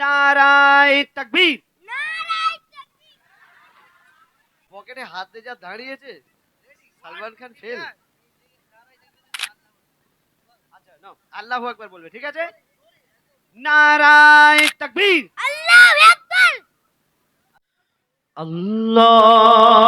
নারায় তাকবীর। পকেটে হাত দিয়ে যা দাঁড়িয়েছে। সালমান খান ফেল আল্লাহ একবার আল্লাহু আকবার বলবে ঠিক আছে? নারায় তাকবীর। আল্লাহু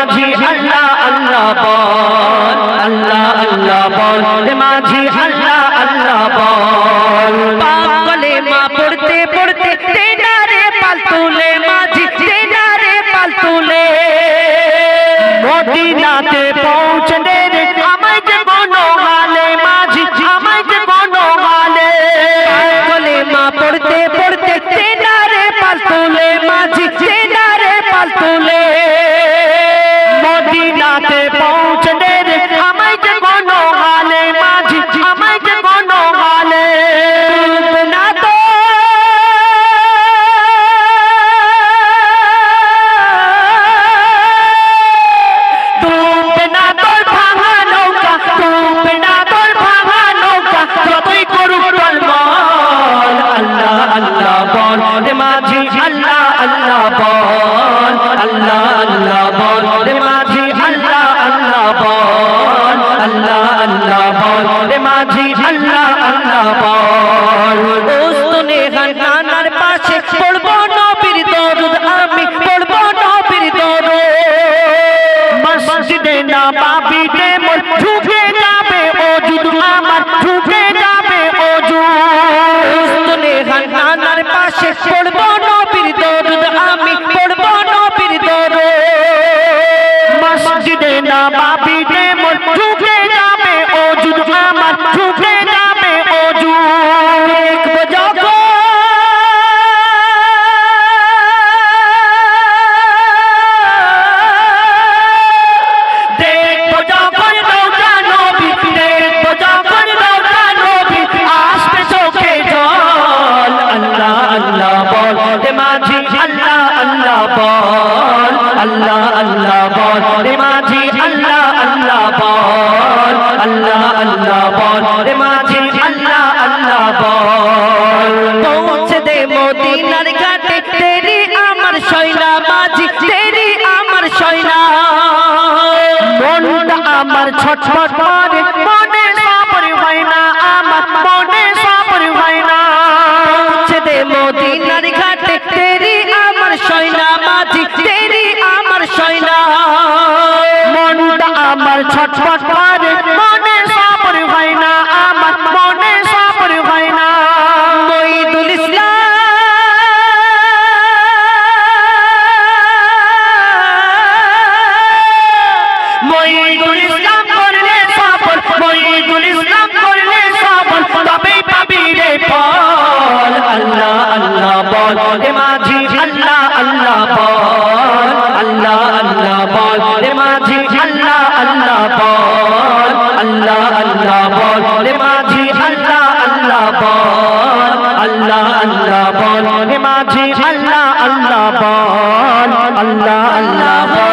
মাঝি আল্লাহ আল্লাহ বল আল্লাহ আল্লাহ মাঝি আল্লাহ পাশে পড়ব আল্লাহ আল্লাহ বল। রে মাঝি, আল্লাহ আল্লাহ বল। আল্লাহ আল্লাহ বল। রে মাঝি, আল্লাহ আল্লাহ বল। পৌঁছে দে মদিনার ঘাটে। তেরি আমার শৈলা মাঝি, তেরি আমার শৈলা মনটা আমার ছটফট করে মনে সাপর হয় না। মহিদুল ইসলাম করলে সফল মহিদুল ইসলাম করলে সফল তবেই পাবি রে ফল। আল্লাহ আল্লাহ বল রে মাঝি, আল্লাহ আল্লাহ বল। আল্লাহ আল্লাহ বল রে মাঝি, আল্লাহ আল্লাহ বল। আল্লাহ আল্লাহ বল রে মাঝি, আল্লাহ আল্লাহ বল। আল্লাহ আল্লাহ বল রে মাঝি, আল্লাহ আল্লাহ বল। আল্লাহ আল্লাহ বল।